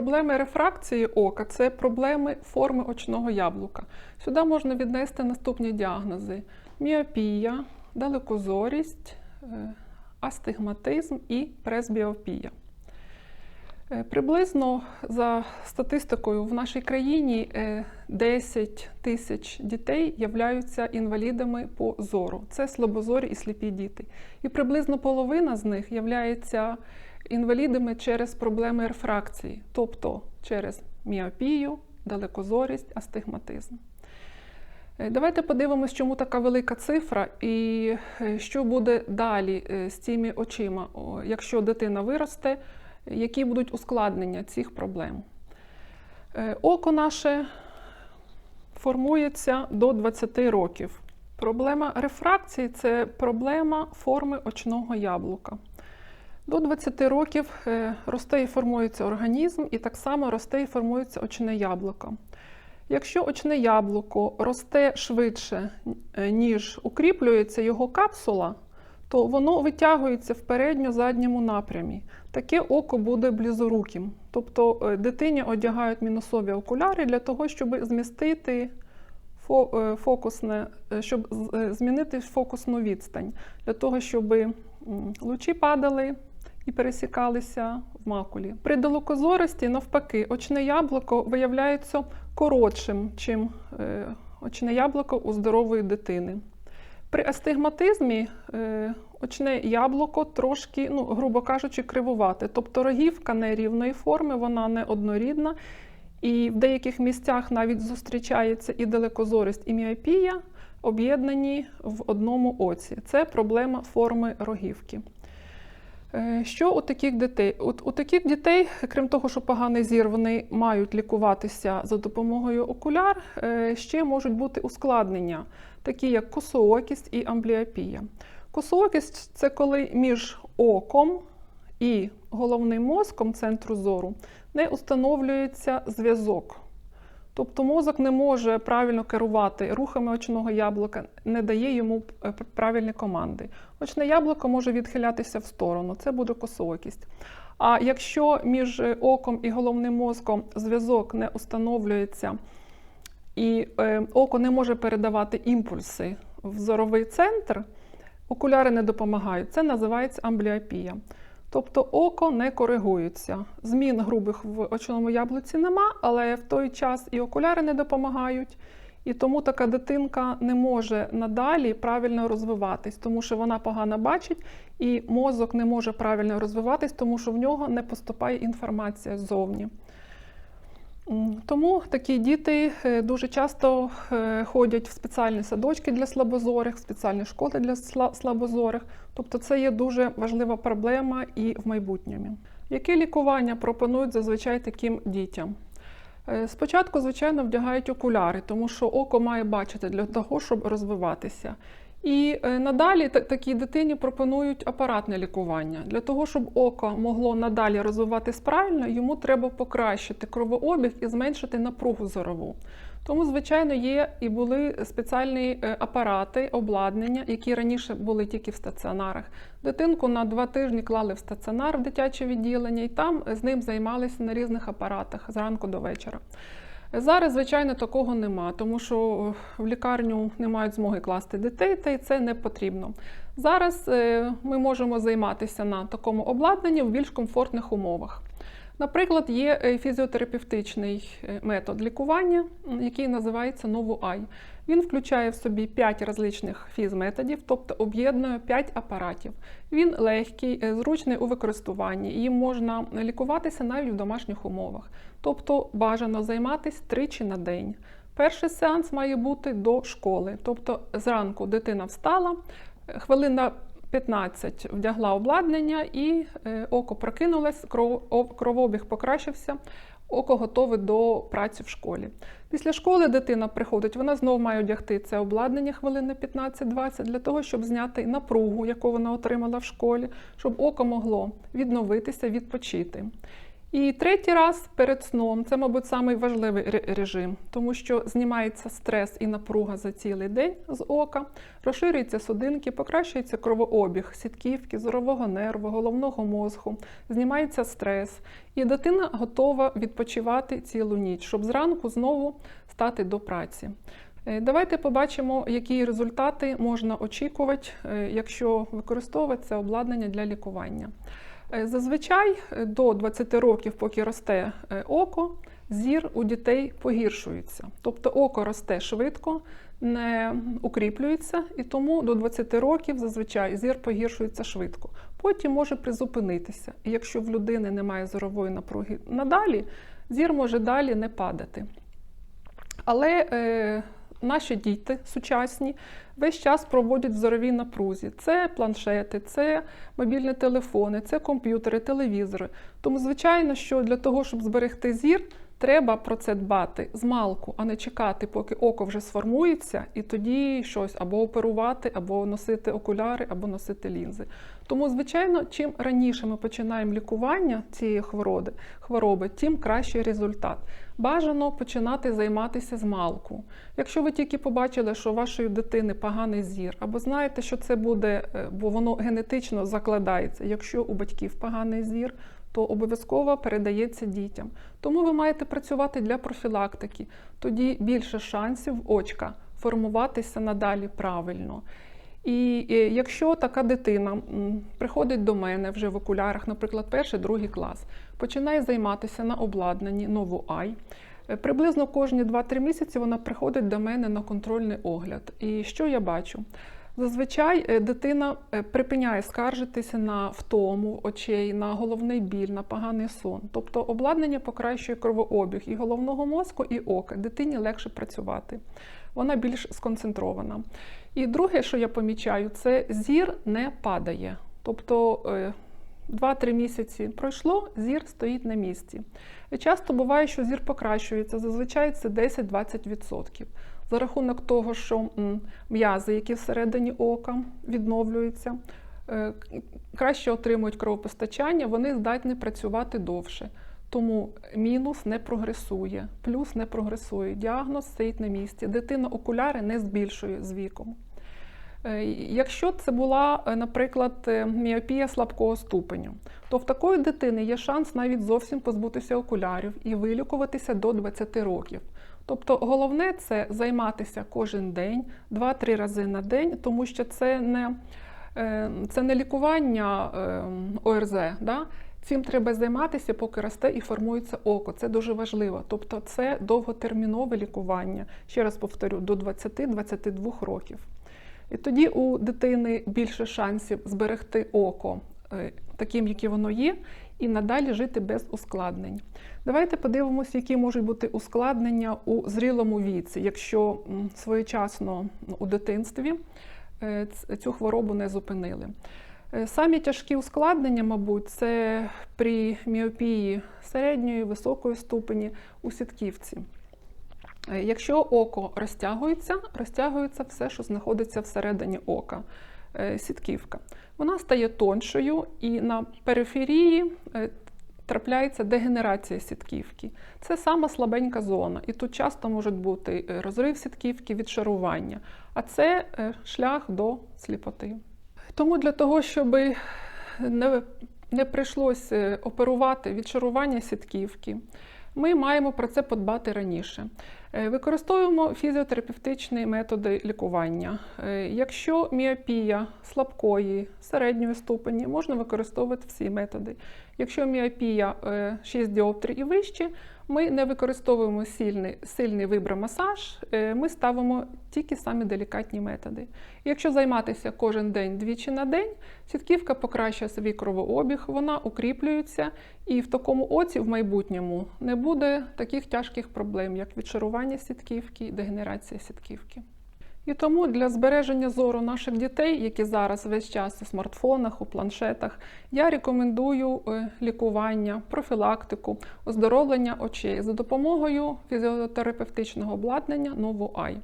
проблеми рефракції ока це проблеми форми очного яблука. Сюди можна віднести наступні діагнози: міопія, далекозорість, е, астигматизм і пресбіопія. Е, Приблизно за статистикою в нашій країні е, 10 тисяч дітей являються інвалідами по зору. Це слабозорі і сліпі діти. І приблизно половина з них являється інвалідами через проблеми рефракції, тобто через міопію, далекозорість, астигматизм. Е, Давайте подивимось, чому така велика цифра, і е, що буде далі е, з цими очима, якщо дитина виросте, які будуть ускладнення цих проблем. Око наше формується до 20 років. Проблема рефракції це проблема форми очного яблука. До 20 років е, росте і формується організм, і так само росте і формується очне яблуко. Якщо очне яблуко росте швидше, е, ніж укріплюється його капсула, то воно витягується в передньо-задньому напрямі. Таке око буде близоруким. Тобто е, дитині одягають мінусові окуляри для того, щоб змістити фокусне, щоб змінити фокусну відстань, для того, щоб лучі падали і пересікалися в макулі. При далекозорості, навпаки, очне яблуко виявляється коротшим, чим е, очне яблуко у здорової дитини. При астигматизмі е, очне яблуко трошки, ну, грубо кажучи, кривувате. Тобто рогівка нерівної форми, вона не однорідна. І в деяких місцях навіть зустрічається і далекозорість, і міопія, об'єднані в одному оці. Це проблема форми рогівки. Е, Що у таких дітей? У, у таких дітей, крім того, що поганий зір, вони мають лікуватися за допомогою окуляр, е, ще можуть бути ускладнення, такі як косоокість і амбліопія. Косоокість це коли між оком і головним мозком центру зору не установлюється зв'язок. Тобто мозок не може правильно керувати рухами очного яблука, не дає йому е, правильні команди. Очне яблуко може відхилятися в сторону, це буде косоокість. А якщо між е, оком і головним мозком зв'язок не установлюється, і е, око не може передавати імпульси в зоровий центр, окуляри не допомагають. Це називається амбліопія. Тобто око не коригується. Змін грубих в очному яблуці нема, але в той час і окуляри не допомагають. І тому така дитинка не може надалі правильно розвиватись, тому що вона погано бачить, і мозок не може правильно розвиватись, тому що в нього не поступає інформація ззовні. Тому такі діти е, дуже часто е, ходять в спеціальні садочки для слабозорих, в спеціальні школи для слабозорих. Тобто це є дуже важлива проблема і в майбутньому. Яке лікування пропонують зазвичай таким дітям? Е, Спочатку, звичайно, вдягають окуляри, тому що око має бачити для того, щоб розвиватися. І е, надалі такій дитині пропонують апаратне лікування. Для того, щоб око могло надалі розвиватись правильно, йому треба покращити кровообіг і зменшити напругу зорову. Тому, звичайно, є і були спеціальні е, апарати, обладнання, які раніше були тільки в стаціонарах. Дитинку на два тижні клали в стаціонар в дитяче відділення, і там з ним займалися на різних апаратах зранку до вечора. Зараз, звичайно, такого нема, тому що в лікарню не мають змоги класти дітей, та й це не потрібно. Зараз е, ми можемо займатися на такому обладнанні в більш комфортних умовах. Наприклад, є е, фізіотерапевтичний е, метод лікування, який називається Новуай. Він включає в собі 5 различних фізметодів, тобто об'єднує 5 апаратів. Він легкий, е, зручний у використуванні. Їм можна лікуватися навіть в домашніх умовах. Тобто бажано займатися тричі на день. Перший сеанс має бути до школи. Тобто зранку дитина встала, хвилина 15 вдягла обладнання і е, око прокинулось, кров, кровообіг покращився, око готове до праці в школі. Після школи дитина приходить, вона знову має одягти це обладнання хвилини 15-20 для того, щоб зняти напругу, яку вона отримала в школі, щоб око могло відновитися, відпочити. І третій раз перед сном це, мабуть, самий важливий режим, тому що знімається стрес і напруга за цілий день з ока, розширюються судинки, покращується кровообіг сітківки, зорового нерву, головного мозку, знімається стрес, і дитина готова відпочивати цілу ніч, щоб зранку знову стати до праці. Е, Давайте побачимо, які результати можна очікувати, е, якщо використовувати це обладнання для лікування. Е, Зазвичай е, до 20 років, поки росте е, око, зір у дітей погіршується. Тобто око росте швидко, не укріплюється, і тому до 20 років зазвичай зір погіршується швидко. Потім може призупинитися. І якщо в людини немає зорової напруги надалі, зір може далі не падати. Але наші діти сучасні весь час проводять в зоровій напрузі. Це планшети, це мобільні телефони, це комп'ютери, телевізори. Тому, звичайно, що для того, щоб зберегти зір, треба про це дбати з малку, а не чекати, поки око вже сформується, і тоді щось або оперувати, або носити окуляри, або носити лінзи. Тому, звичайно, чим раніше ми починаємо лікування цієї хвороби, хвороби, тим кращий результат. Бажано починати займатися з малку. Якщо ви тільки побачили, що у вашої дитини поганий зір, або знаєте, що це буде, е, бо воно генетично закладається, якщо у батьків поганий зір, то обов'язково передається дітям. Тому ви маєте працювати для профілактики. Тоді більше шансів очка формуватися надалі правильно. І е, якщо така дитина приходить до мене вже в окулярах, наприклад, перший, другий клас, починає займатися на обладнанні нову ай. е, Приблизно кожні 2-3 місяці вона приходить до мене на контрольний огляд. І що я бачу? Зазвичай е, дитина е, припиняє скаржитися на втому очей, на головний біль, на поганий сон. Тобто обладнання покращує кровообіг і головного мозку, і ока. Дитині легше працювати. Вона більш сконцентрована. І друге, що я помічаю, це зір не падає. Тобто е, 2-3 місяці пройшло, зір стоїть на місці. Часто буває, що зір покращується, зазвичай це 10-20%. За рахунок того, що м'язи, які всередині ока відновлюються, е, краще отримують кровопостачання, вони здатні працювати довше. Тому мінус не прогресує, плюс не прогресує. Діагноз стоїть на місці. Дитина окуляри не збільшує з віком. Е, Якщо це була, е, наприклад, міопія слабкого ступеню, то в такої дитини є шанс навіть зовсім позбутися окулярів і вилікуватися до 20 років. Тобто головне це займатися кожен день, 2-3 рази на день, тому що це не, е, це не лікування е, ОРЗ. Да? Цим треба займатися, поки росте і формується око. Це дуже важливо. Тобто це довготермінове лікування. Ще раз повторю, до 20-22 років. І тоді у дитини більше шансів зберегти око е, таким, яке воно є, і надалі жити без ускладнень. Давайте подивимося, які можуть бути ускладнення у зрілому віці, якщо своєчасно ну, у дитинстві е, цю хворобу не зупинили. Е, Самі тяжкі ускладнення, мабуть, це при міопії середньої, високої ступені у сітківці. Е, Якщо око розтягується, розтягується все, що знаходиться всередині ока, сітківка. Вона стає тоншою і на периферії е, трапляється дегенерація сітківки. Це сама слабенька зона, і тут часто може бути е, розрив сітківки, відшарування, а це е, шлях до сліпоти. Тому для того, щоб не, не прийшлось е, оперувати відшарування сітківки, ми маємо про це подбати раніше. Е, Використовуємо фізіотерапевтичні методи лікування. Е, Якщо міопія слабкої, середньої ступені, можна використовувати всі методи. Якщо міопія е, 6 діоптрій і вище, ми не використовуємо сильний, сильний вибромасаж, е, ми ставимо тільки самі делікатні методи. Якщо займатися кожен день двічі на день, сітківка покращує свій кровообіг, вона укріплюється, і в такому оці в майбутньому не буде таких тяжких проблем, як відшарування сітківки і дегенерація сітківки. І тому для збереження зору наших дітей, які зараз весь час у смартфонах, у планшетах, я рекомендую е, лікування, профілактику, оздоровлення очей за допомогою фізіотерапевтичного обладнання Ай.